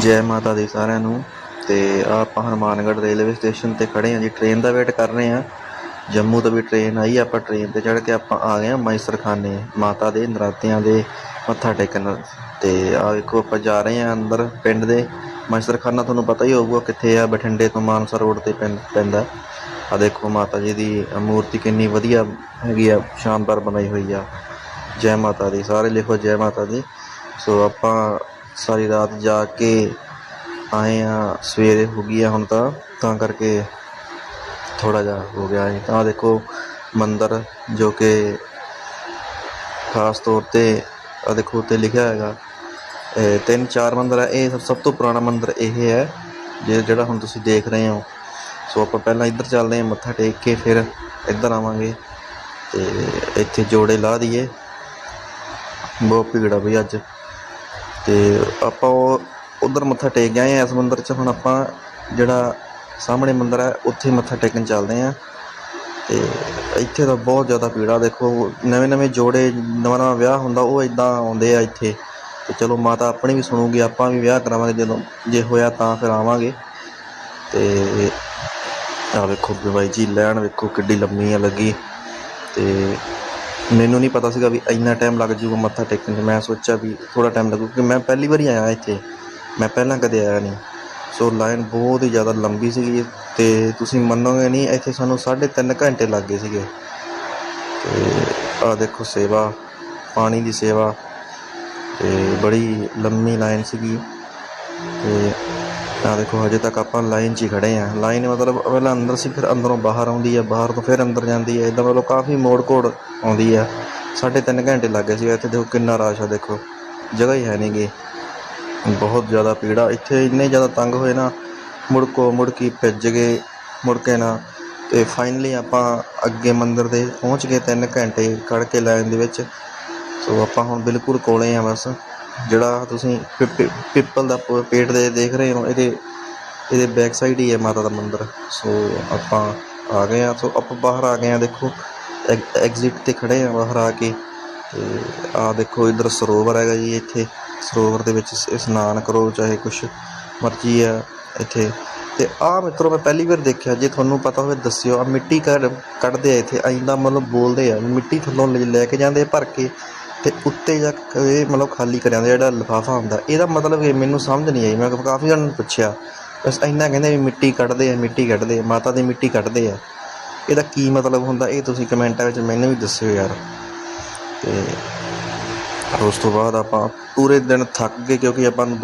ਜੈ ਮਾਤਾ ਦੀ ਸਾਰਿਆਂ ਨੂੰ। ਤੇ ਆਹ ਆਪਾਂ ਹਨੂੰਮਾਨਗੜ੍ਹ ਰੇਲਵੇ ਸਟੇਸ਼ਨ ਤੇ ਖੜੇ ਹਾਂ ਜੀ। ਟ੍ਰੇਨ ਦਾ ਵੇਟ ਕਰ ਰਹੇ ਹਾਂ। ਜੰਮੂ ਤੋਂ ਵੀ ਟ੍ਰੇਨ ਆਈ, ਆਪਾਂ ਟ੍ਰੇਨ ਤੇ ਚੜ੍ਹ ਕੇ ਆਪਾਂ ਆ ਗਏ ਹਾਂ ਮਾਈਸਰ ਮਾਤਾ ਦੇ ਨਰਾਤਿਆਂ ਦੇ ਮੱਥਾ ਟੇਕਣ। ਤੇ ਆ ਵੇਖੋ, ਆਪਾਂ ਜਾ ਰਹੇ ਹਾਂ ਅੰਦਰ ਪਿੰਡ ਦੇ। ਮਾਈਸਰ ਤੁਹਾਨੂੰ ਪਤਾ ਹੀ ਹੋਊਗਾ ਕਿੱਥੇ ਆ ਬਠਿੰਡੇ ਤੋਂ ਮਾਨਸਾ ਰੋਡ ਤੇ ਪੈਂ- ਪੈਂਦਾ। ਆ ਦੇਖੋ ਮਾਤਾ ਜੀ ਦੀ ਮੂਰਤੀ ਕਿੰਨੀ ਵਧੀਆ ਹੈਗੀ ਆ, ਸ਼ਾਨਦਾਰ ਬਣਾਈ ਹੋਈ ਆ। ਜੈ ਮਾਤਾ ਦੀ, ਸਾਰੇ ਲਿਖੋ ਜੈ ਮਾਤਾ ਦੀ। ਸੋ ਆਪਾਂ ਸਾਰੀ ਰਾਤ ਜਾ ਕੇ ਆਏ ਆ, ਸਵੇਰੇ ਹੋ ਗਈ ਆ ਹੁਣ ਤਾਂ ਤਾਂ ਕਰਕੇ ਥੋੜਾ ਜਿਹਾ ਹੋ ਗਿਆ ਹੈ ਤਾਂ ਦੇਖੋ ਮੰਦਰ ਜੋ ਕਿ ਖਾਸ ਤੌਰ ਤੇ ਆ ਦੇਖੋ ਉੱਤੇ ਲਿਖਿਆ ਹੈਗਾ। ਇਹ ਤਿੰਨ ਚਾਰ ਮੰਦਰ ਹੈ ਇਹ ਸਭ- ਸਭ ਤੋਂ ਪੁਰਾਣਾ ਮੰਦਰ ਇਹ ਹੈ, ਜੇ ਜਿਹੜਾ ਹੁਣ ਤੁਸੀਂ ਦੇਖ ਰਹੇ ਹੋ। ਸੋ ਆਪਾਂ ਪਹਿਲਾਂ ਇੱਧਰ ਚੱਲਦੇ ਹਾਂ, ਮੱਥਾ ਟੇਕ ਕੇ ਫਿਰ ਇੱਧਰ ਆਵਾਂਗੇ ਤੇ ਇੱਥੇ ਜੋੜੇ ਲਾ ਦਈਏ। ਬਹੁਤ ਭੀੜ ਆ ਬਈ ਅੱਜ। ਤੇ ਆਪਾਂ ਉਹ ਉਧਰ ਮੱਥਾ ਟੇਕ ਗਏ ਆ, ਇਸ ਮੰਦਰ 'ਚ ਹੁਣ ਆਪਾਂ ਜਿਹੜਾ ਸਾਹਮਣੇ ਮੰਦਰ ਹੈ, ਉੱਥੇ ਮੱਥਾ ਟੇਕਣ ਚੱਲਦੇ ਆ। ਤੇ ਇੱਥੇ ਤਾਂ ਬਹੁਤ ਜ਼ਿਆਦਾ ਭੀੜ ਦੇਖੋ ਨਵੇਂ ਨਵੇਂ ਜੋੜੇ, ਨਵਾਂ ਨਵਾਂ ਵਿਆਹ ਹੁੰਦਾ, ਉਹ ਇਦਾਂ ਆਉਂਦੇ ਆ ਇੱਥੇ। ਤੇ ਚਲੋ ਮਾਤਾ ਆਪਣੀ ਵੀ ਸੁਣੂਗੀ, ਆਪਾਂ ਵੀ ਵਿਆਹ ਕਰਾਵਾਂਗੇ, ਜਦੋਂ ਜੇ ਹੋਇਆ ਤਾਂ ਫਿਰ ਆਵਾਂਗੇ। ਤੇ ਆ ਵੇਖੋ ਬਾਈ ਜੀ, ਲੈਣ ਵੇਖੋ ਕਿੱਡੀ ਲੰਮੀ ਆ ਲੱਗੀ। ਤੇ ਮੈਨੂੰ ਨਹੀਂ ਪਤਾ ਸੀਗਾ ਵੀ ਇੰਨਾ ਟਾਈਮ ਲੱਗ ਜਾਊਗਾ ਮੱਥਾ ਟੇਕਣ 'ਚ। ਮੈਂ ਸੋਚਿਆ ਵੀ ਥੋੜਾ ਟਾਈਮ ਲੱਗੂ ਕਿਉਂਕਿ ਮੈਂ ਪਹਿਲੀ ਵਾਰੀ ਆਇਆ ਇੱਥੇ। ਮੈਂ ਪਹਿਲਾਂ ਕਦੇ ਆਇਆ ਨਹੀਂ। ਸੋ ਲਾਈਨ ਬਹੁਤ ਹੀ ਜ਼ਿਆਦਾ ਲੰਬੀ ਸੀਗੀ ਤੇ ਤੁਸੀਂ ਮੰਨੋਗੇ ਨਹੀਂ, ਇੱਥੇ ਸਾਨੂੰ 3.5 ਘੰਟੇ ਲੱਗ ਗਏ ਸੀਗੇ। ਤੇ ਆ ਦੇਖੋ ਸੇਵਾ, ਪਾਣੀ ਦੀ ਸੇਵਾ ਤੇ ਬੜੀ ਲੰਮੀ ਲਾਈਨ ਸੀਗੀ। ਤੇ ਆ ਦੇਖੋ ਹਜੇ ਤੱਕ ਆਪਾਂ ਲਾਈਨ 'ਚ ਹੀ ਖੜੇ ਆ ਲਾਈਨ ਮਤਲਬ ਪਹਿਲਾਂ ਅੰਦਰ ਸੀ, ਫਿਰ ਅੰਦਰੋਂ ਬਾਹਰ ਆਉਂਦੀ ਆ ਬਾਹਰ ਤੋਂ ਫਿਰ ਅੰਦਰ ਜਾਂਦੀ ਹੈ। ਇਦਾਂ ਮਤਲਬ ਕਾਫੀ ਮੋੜ ਕੋੜ ਆਉਂਦੀ ਆ ਸਾਢੇ ਤਿੰਨ ਘੰਟੇ ਲੱਗ ਗਏ ਸੀ। ਇੱਥੇ ਦੇਖੋ ਕਿੰਨਾ ਰਸ਼ ਆ ਦੇਖੋ। ਜਗ੍ਹਾ ਹੀ ਹੈ ਨਹੀਂਗੀ ਬਹੁਤ ਜ਼ਿਆਦਾ ਪੀੜਾ ਇੱਥੇ ਇੰਨੇ ਜ਼ਿਆਦਾ ਤੰਗ ਹੋਏ ਨਾ ਮੁੜਕੋ ਮੁੜਕੀ ਭਿੱਜ ਗਏ ਮੁੜਕੇ ਨਾ। ਤੇ ਫਾਈਨਲੀ ਆਪਾਂ ਅੱਗੇ ਮੰਦਿਰ ਦੇ ਪਹੁੰਚ ਗਏ ਤਿੰਨ ਘੰਟੇ ਖੜ ਕੇ ਲਾਈਨ ਦੇ ਵਿੱਚ। ਸੋ ਆਪਾਂ ਹੁਣ ਬਿਲਕੁਲ ਕੋਲੇ ਆ ਬਸ। ਜਿਹੜਾ ਤੁਸੀਂ ਪਿ- ਪਿੱਪਲ ਦਾ ਪੇਟ ਦੇ ਦੇਖ ਰਹੇ ਹੋ, ਇਹਦੇ ਇਹਦੇ ਬੈਕ ਸਾਈਡ ਹੀ ਹੈ ਮਾਤਾ ਦਾ ਮੰਦਿਰ। ਸੋ ਆਪਾਂ ਆ ਗਏ ਆ ਸੋ ਆਪਾਂ ਬਾਹਰ ਆ ਗਏ ਆ ਦੇਖੋ ਐਗਜ਼ਿਟ ਤੇ ਖੜੇ ਆ ਬਾਹਰ ਆ ਕੇ। ਤੇ ਆ ਦੇਖੋ, ਇਧਰ ਸਰੋਵਰ ਹੈਗਾ ਜੀ ਇੱਥੇ। ਸਰੋਵਰ ਦੇ ਵਿੱਚ ਇਸ਼ਨਾਨ ਕਰੋ, ਚਾਹੇ ਕੁਛ ਮਰਜ਼ੀ ਆ ਇੱਥੇ। ਤੇ ਆ ਮਿੱਤਰੋ, ਮੈਂ ਪਹਿਲੀ ਵਾਰ ਦੇਖਿਆ, ਜੇ ਤੁਹਾਨੂੰ ਪਤਾ ਹੋਵੇ, ਦੱਸਿਓ ਆ ਮਿੱਟੀ ਕੱਢ, ਕੱਢਦੇ ਆ ਇੱਥੇ। ਐਂਦਾ ਮਤਲਬ ਬੋਲਦੇ ਆ, ਮਿੱਟੀ ਥੱਲੋਂ ਲੈ ਲੈ ਕੇ ਜਾਂਦੇ ਭਰ ਕੇ। ਅਤੇ ਉੱਤੇ ਜਾ ਕੇ ਮਤਲਬ ਖਾਲੀ ਕਰ ਜਾਂਦੇ ਜਿਹੜਾ ਲਿਫਾਫਾ ਹੁੰਦਾ, ਇਹਦਾ ਮਤਲਬ ਇਹ ਮੈਨੂੰ ਸਮਝ ਨਹੀਂ ਆਈ। ਮੈਂ ਕਾਫੀ ਜਣਿਆਂ ਨੂੰ ਪੁੱਛਿਆ, ਬਸ ਇੰਨਾ ਕਹਿੰਦੇ ਵੀ ਮਿੱਟੀ ਕੱਢਦੇ ਆ, ਮਿੱਟੀ ਕੱਢਦੇ ਆ, ਮਾਤਾ ਦੀ ਮਿੱਟੀ ਕੱਢਦੇ ਆ। ਇਹਦਾ ਕੀ ਮਤਲਬ ਹੁੰਦਾ, ਇਹ ਤੁਸੀਂ ਕਮੈਂਟਾਂ ਵਿੱਚ ਮੈਨੂੰ ਵੀ ਦੱਸਿਓ ਯਾਰ। ਤੇ ਉਸ ਤੋਂ ਬਾਅਦ ਆਪਾਂ ਪੂਰੇ ਦਿਨ ਥੱਕ ਗਏ, ਕਿਉਂਕਿ ਆਪਾਂ ਨੂੰ